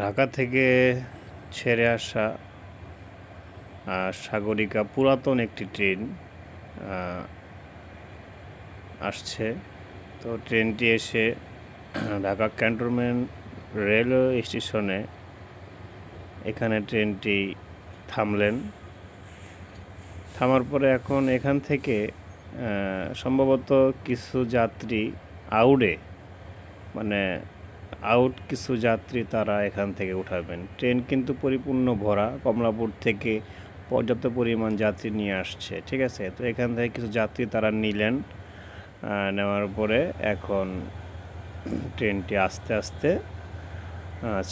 ঢাকা থেকে ছেড়ে আসা সাগরিকা পুরাতন একটি ট্রেন আসছে। তো ট্রেনটি এসে ঢাকা ক্যান্টনমেন্ট রেলওয়ে স্টেশনে এখানে ট্রেনটি থামলেন। থামার পরে এখন এখান থেকে সম্ভবত কিছু যাত্রী আউটে মানে আউট কিছু যাত্রী তারা এখান থেকে উঠাবেন। ট্রেন কিন্তু পরিপূর্ণ ভরা, কমলাপুর থেকে পর্যাপ্ত পরিমাণ যাত্রী নিয়ে আসছে, ঠিক আছে? তো এখান থেকে কিছু যাত্রী তারা নিলেন নেওয়ার পরে এখন ট্রেনটি আস্তে আস্তে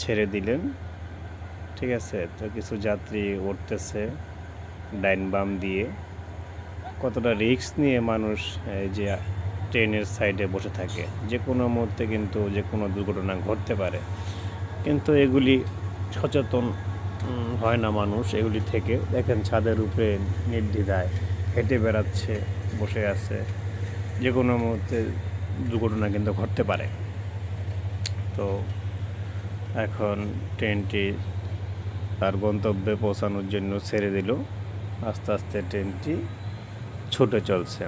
ছেড়ে দিলেন, ঠিক আছে? তো কিছু যাত্রী উঠতেছে ডাইন বাম দিয়ে। কতটা রিস্ক নিয়ে মানুষ এই যে ট্রেনের সাইডে বসে থাকে। যে কোনো মুহূর্তে কিন্তু যে কোনো দুর্ঘটনা ঘটতে পারে। কিন্তু এগুলি সচেতন হয় না মানুষ। এগুলি থেকে দেখেন ছাদের উপরে নির্দ্বিধায় হেঁটে বেড়াচ্ছে, বসে আছে। যে কোনো মুহূর্তে দুর্ঘটনা কিন্তু ঘটতে পারে। তো এখন ট্রেনটি তার গন্তব্যে পৌঁছানোর জন্য ছেড়ে দিল। আস্তে আস্তে ট্রেনটি ছুটে চলছে।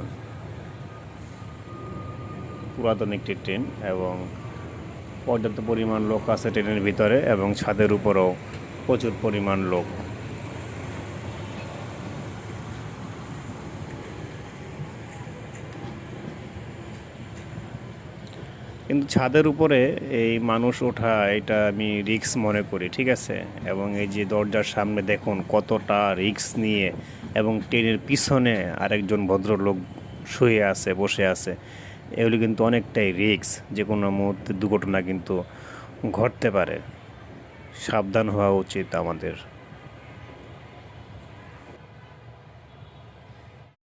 পুরাতন একটি ট্রেন এবং পর্যাপ্ত পরিমাণ লোক আছে ট্রেনের ভিতরে এবং ছাদের উপরও প্রচুর পরিমাণ লোক। কিন্তু ছাদের উপরে এই মানুষ ওঠা, এটা আমি রিক্স মনে করি, ঠিক আছে? এবং এই যে দরজার সামনে দেখুন কতটা রিক্স নিয়ে এবং ট্রেনের পিছনে আরেকজন ভদ্রলোক শুয়ে আছে, বসে আছে। এগুলি কিন্তু অনেকটাই রিক্স যে কোনো মুহূর্তে দুর্ঘটনা কিন্তু ঘটতে পারে। সাবধান হওয়া উচিত আমাদের।